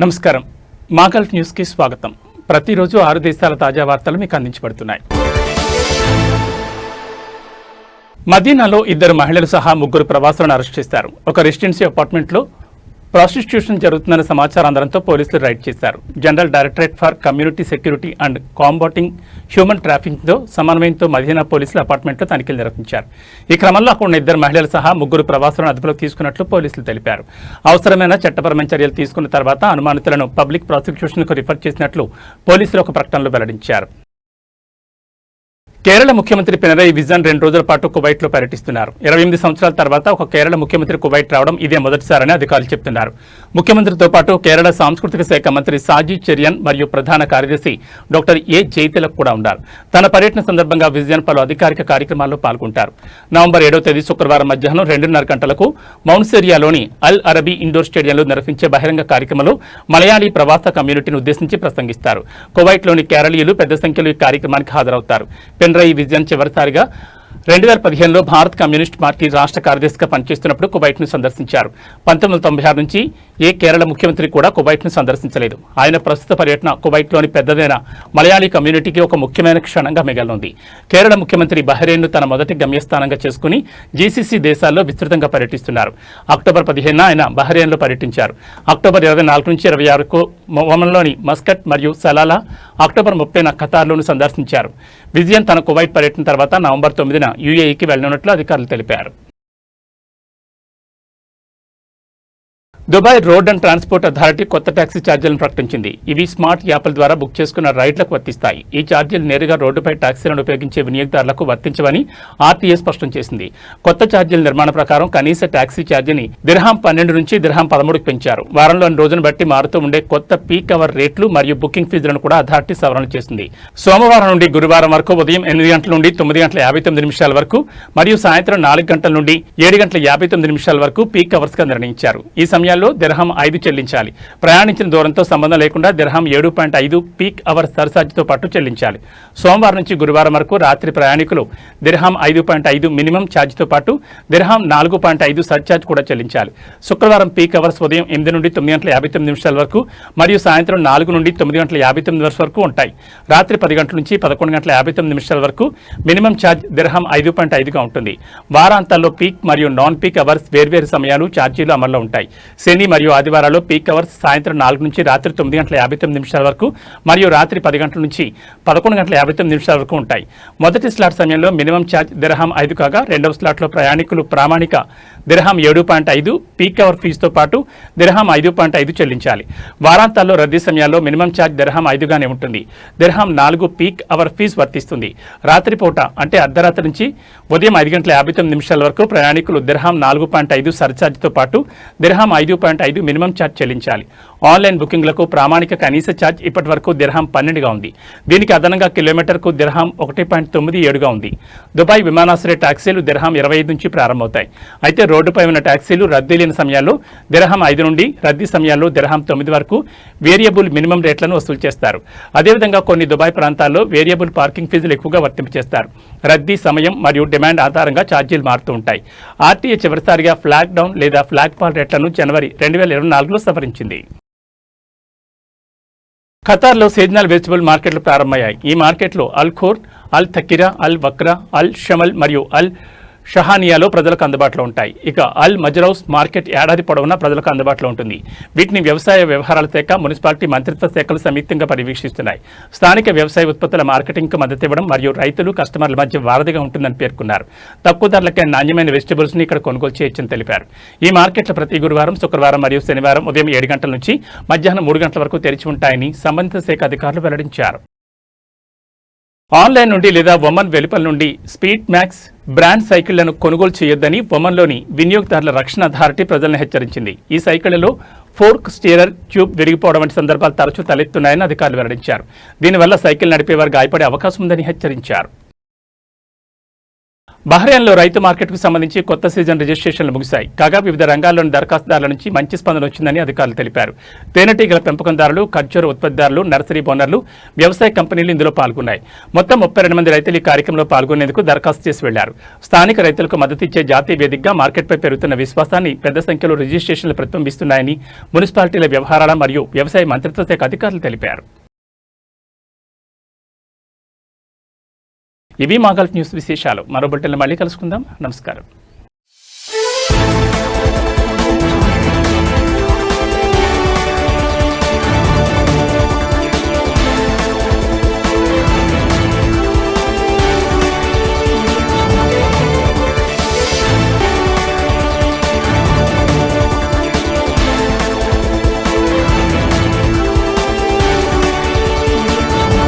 నమస్కారం. మాగల్ఫ్ న్యూస్కి స్వాగతం. ప్రతిరోజు ఆరు దేశాల తాజా వార్తలు మీకు అందించబడుతున్నాయి. మదీనాలో ఇద్దరు మహిళలు సహా ముగ్గురు ప్రవాసులను అరెస్ట్ చేశారు. ఒక రెసిడెన్సీ అపార్ట్మెంట్లో ప్రాస్టిట్యూషన్ జరుగుతుందన్న సమాచారం అందడంతో పోలీసులు రైడ్ చేశారు. General Directorate for Community Security and Combating Human ట్రాఫికింగ్తో సమన్వయంతో మదీనా పోలీసులు అపార్ట్మెంట్లో తనిఖీలు నిర్వహించారు. ఈ క్రమంలో అక్కడ ఉన్న ఇద్దరు మహిళలు సహా ముగ్గురు ప్రవాసులను అదుపులోకి తీసుకున్నట్లు పోలీసులు తెలిపారు. అవసరమైన చట్టపరమైన చర్యలు తీసుకున్న తర్వాత అనుమానితులను పబ్లిక్ ప్రాసిక్యూషన్కు రిఫర్ చేసినట్లు పోలీసులు ఒక ప్రకటనలో వెల్లడించారు. కేరళ ముఖ్యమంత్రి పినరయి విజన్ రెండు రోజుల పాటు కువైట్లో పర్యటిస్తున్నారు. ఇరవై ఎనిమిది సంవత్సరాల తర్వాత ఒక కేరళ ముఖ్యమంత్రి కువైట్ రావడం ఇదే మొదటిసారని అధికారులు చెప్తున్నారు. ముఖ్యమంత్రితో పాటు కేరళ సాంస్కృతిక శాఖ మంత్రి సాజీ చెరియన్ మరియు ప్రధాన కార్యదర్శి డాక్టర్ ఏ జైతిలక్ కూడా ఉన్నారు. తన పర్యటన సందర్భంగా విజయన్ పలు అధికారిక కార్యక్రమాల్లో పాల్గొంటారు. నవంబర్ ఏడో తేదీ శుక్రవారం మధ్యాహ్నం రెండున్నర గంటలకు మౌంట్సేరియాలోని అల్ అరబీ ఇండోర్ స్టేడియంలో నిర్వహించే బహిరంగ కార్యక్రమంలో మలయాళీ ప్రవాస కమ్యూనిటీని ఉద్దేశించి ప్రసంగిస్తారు. కువైట్లోని కేరళీయులు పెద్ద సంఖ్యలో ఈ కార్యక్రమానికి హాజరవుతారు. పెన్రయి విజయం చివరిసారిగా. రెండు వేల పదిహేనులో భారత్ కమ్యూనిస్ట్ పార్టీ రాష్ట్ర కార్యదర్శిగా పనిచేస్తున్నప్పుడు కువైట్ను సందర్శించారు. పంతొమ్మిది వందల తొంభై ఆరు నుంచి ఏ కేరళ ముఖ్యమంత్రి కూడా కువైట్ను సందర్శించలేదు. ఆయన ప్రస్తుత పర్యటన కువైట్లోని పెద్దదైన మలయాళీ కమ్యూనిటీకి ఒక ముఖ్యమైన క్షణంగా మిగలనుంది కేరళ ముఖ్యమంత్రి బహ్రెయిన్ను తన మొదటి గమ్యస్థానంగా చేసుకుని జీసీసీ దేశాల్లో విస్తృతంగా పర్యటిస్తున్నారు. అక్టోబర్ పదిహేనున ఆయన బహ్రెయిన్లో పర్యటించారు. అక్టోబర్ ఇరవై నాలుగు నుంచి ఇరవై ఆరుకు ఒమన్లోని మస్కట్ మరియు సలాలా అక్టోబర్ ముప్పైన ఖతార్లోను సందర్శించారు. విజయన్ తన కువైట్ పర్యటన తర్వాత నవంబర్ తొమ్మిదిన యూఏఈకి వెళ్ళనున్నట్లు అధికారులు తెలిపారు. Dubai Road and Transport Authority కొత్త ట్యాక్సీ ఛార్జీలను ప్రకటించింది. ఇవి స్మార్ట్ యాప్ల ద్వారా బుక్ చేసుకున్న రైడ్లకు వర్తిస్తాయి. ఈ ఛార్జీలు నేరుగా రోడ్డుపై ట్యాక్సీలను ఉపయోగించే వినియోగదారులకు వర్తించవని ఆర్టీఏ స్పష్టం చేసింది. కొత్త ఛార్జీల నిర్మాణ ప్రకారం కనీస ట్యాక్సీ ఛార్జీని దిర్హాం పన్నెండు నుంచి దిర్హాం పదమూడుకు పెంచారు. వారంలోని రోజును బట్టి మారుతూ ఉండే కొత్త పీక్ అవర్ రేట్లు మరియు బుకింగ్ ఫీజులను కూడా అథారిటీ సవరణ చేసింది. సోమవారం నుండి గురువారం వరకు ఉదయం ఎనిమిది గంటల నుండి తొమ్మిది గంటల యాభై తొమ్మిది నిమిషాల వరకు మరియు సాయంత్రం నాలుగు గంటల నుండి ఏడు గంటల యాభై తొమ్మిది నిమిషాల వరకు పీక్ అవర్స్గా నిర్ణయించారు. ఈ సమయాల్లో దిర్హం ఐదు చెల్లించాలి. ప్రయాణించిన దూరంతో సంబంధం లేకుండా దిర్హం ఏడు పాయింట్ ఐదు పీక్ అవర్ సర్ఛార్జ్తో పాటు చెల్లించాలి. సోమవారం నుంచి గురువారం వరకు రాత్రి ప్రయాణికులు దిర్హం ఐదు పాయింట్ ఐదు మినిమం ఛార్జ్తో పాటు దిర్హం నాలుగు పాయింట్ ఐదు సర్ఛార్జ్ కూడా చెల్లించాలి. శుక్రవారం పీక్ అవర్స్ ఉదయం ఎనిమిది నుండి తొమ్మిది గంటల యాభై తొమ్మిది నిమిషాల వరకు మరియు సాయంత్రం నాలుగు నుండి తొమ్మిది గంటల యాభై తొమ్మిది వరకు వరకు ఉంటాయి. రాత్రి పది గంటల నుంచి పదకొండు గంటల యాభై తొమ్మిది నిమిషాల వరకు మినిమం ఛార్జ్ దిర్హం ఐదు పాయింట్ ఐదుగా ఉంటుంది. వారాంతాల్లో పీక్ మరియు నాన్ పీక్ అవర్స్ వేర్వేరు సమయాలు ఛార్జీలు అమల్లో ఉంటాయి. శని మరియు ఆదివారాల్లో పీక్ అవర్స్ సాయంత్రం నాలుగు నుంచి రాత్రి తొమ్మిది గంటల యాభై తొమ్మిది నిమిషాల వరకు మరియు రాత్రి పది గంటల నుంచి పదకొండు గంటల యాభై తొమ్మిది నిమిషాల వరకు ఉంటాయి. మొదటి స్లాట్ సమయంలో మినిమం ఛార్జ్ దిరహం ఐదు కాగా రెండవ స్లాట్లో ప్రయాణికులు ప్రామాణిక దిరహం ఏడు పాయింట్ ఐదు పీక్ అవర్ ఫీజుతో పాటు దిరహం ఐదు పాయింట్ ఐదు చెల్లించాలి. వారాంతాల్లో రద్దీ సమయాల్లో మినిమం ఛార్జ్ దిరహం ఐదుగానే ఉంటుంది. దిరహం నాలుగు పీక్ అవర్ ఫీజు వర్తిస్తుంది. రాత్రిపూట అంటే అర్ధరాత్రి నుంచి ఉదయం ఐదు గంటల యాభై తొమ్మిది నిమిషాల వరకు ప్రయాణికులు దిరహం నాలుగు పాయింట్ ఐదు సర్ఛార్జ్తో పాటు దిరహం ఐదు పాయింట్ ఐదు మినిమం ఛార్జ్ చెల్లించాలి. ఆన్లైన్ బుకింగ్లకు ప్రామాణిక కనీస ఛార్జ్ ఇప్పటి వరకు దిర్హం పన్నెండుగా ఉంది. దీనికి అదనంగా కిలోమీటర్కు దిర్హం ఒకటి పాయింట్ తొమ్మిది ఏడుగా ఉంది. దుబాయ్ విమానాశ్రయ ట్యాక్సీలు దిర్హం ఇరవై ఐదు నుంచి ప్రారంభమవుతాయి. అయితే రోడ్డుపై ఉన్న ట్యాక్సీలు రద్దీ లేని సమయాల్లో దిర్హం ఐదు నుండి రద్దీ సమయాల్లో దిర్హం తొమ్మిది వరకు వేరియబుల్ మినిమం రేట్లను వసూలు చేస్తారు. అదేవిధంగా కొన్ని దుబాయ్ ప్రాంతాల్లో వేరియబుల్ పార్కింగ్ ఫీజులు ఎక్కువగా వర్తింపచేస్తారు రద్దీ సమయం మరియు డిమాండ్ ఆధారంగా ఛార్జీలు మారుతూ ఉంటాయి. ఆర్టీఏ చివరిసారిగా ఫ్లాగ్ డౌన్ లేదా ఫ్లాగ్ పాల్ రేట్లను జనవరి రెండు వేల ఇరవై నాలుగులో సవరించింది. ఖతార్లో సీజనల్ వెజిటబుల్ మార్కెట్లు ప్రారంభమయ్యాయి. ఈ మార్కెట్లో అల్ ఖోర్ అల్ థకిరా అల్ వక్రా అల్ షమల్ మరియు అల్ షహానియాలో ప్రజలకు అందుబాటులో ఉంటాయి. ఇక అల్ మజరౌస్ మార్కెట్ ఏడాది పొడవునా ప్రజలకు అందుబాటులో ఉంటుంది. వీటిని వ్యవసాయ వ్యవహారాల శాఖ మున్సిపాలిటీ మంత్రిత్వ శాఖలు సంయుక్తంగా పర్యవేక్షిస్తున్నాయి. స్థానిక వ్యవసాయ ఉత్పత్తుల మార్కెటింగ్కు మద్దతు ఇవ్వడం మరియు రైతులు కస్టమర్ల మధ్య వారధిగా ఉంటుందని పేర్కొన్నారు. తక్కువ ధరలకే నాణ్యమైన వెజిటబుల్స్ని ఇక్కడ కొనుగోలు చేయొచ్చని తెలిపారు. ఈ మార్కెట్లు ప్రతి గురువారం శుక్రవారం మరియు శనివారం ఉదయం ఏడు గంటల నుంచి మధ్యాహ్నం మూడు గంటల వరకు తెరిచి ఉంటాయని సంబంధిత శాఖ అధికారులు వెల్లడించారు. ఆన్లైన్ నుండి లేదా ఒమన్ వెలుపల నుండి స్పీడ్ మ్యాక్స్ బ్రాండ్ సైకిళ్ళను కొనుగోలు చేయొద్దని ఒమన్లోని వినియోగదారుల రక్షణ అథారిటీ ప్రజలను హెచ్చరించింది. ఈ సైకిళ్ళలో ఫోర్క్ స్టీరర్ ట్యూబ్ విరిగిపోవడం వంటి సందర్భాలు తరచూ తలెత్తున్నాయని అధికారులు వెల్లడించారు. దీనివల్ల సైకిల్ నడిపేవారు గాయపడే అవకాశం ఉందని హెచ్చరించారు. బహ్రెయిన్లో రైతు మార్కెట్కు సంబంధించి కొత్త సీజన్ రిజిస్ట్రేషన్లు ముగిశాయి. కాగా వివిధ రంగాల్లోని దరఖాస్తుదారుల నుంచి మంచి స్పందన వచ్చిందని అధికారులు తెలిపారు. తేనెటీగల పెంపకందారులు ఖర్జూర ఉత్పత్తిదారులు నర్సరీ బోనర్లు వ్యవసాయ కంపెనీలు ఇందులో పాల్గొన్నాయి. మొత్తం ముప్పై రెండు మంది రైతులు ఈ కార్యక్రమంలో పాల్గొనేందుకు దరఖాస్తు చేసి వెళ్ళారు. స్థానిక రైతులకు మద్దతిచ్చే జాతీయ వేదికగా మార్కెట్పై పెరుగుతున్న విశ్వాసాన్ని పెద్ద సంఖ్యలో రిజిస్ట్రేషన్లు ప్రతిబింబిస్తున్నాయని మున్సిపాలిటీల వ్యవహారాల మరియు వ్యవసాయ మంత్రిత్వ శాఖ అధికారులు తెలిపారు. ఇవి మా గల్ఫ్ న్యూస్ విశేషాలు. మరో బులెటిన్లో మళ్ళీ కలుసుకుందాం. నమస్కారం.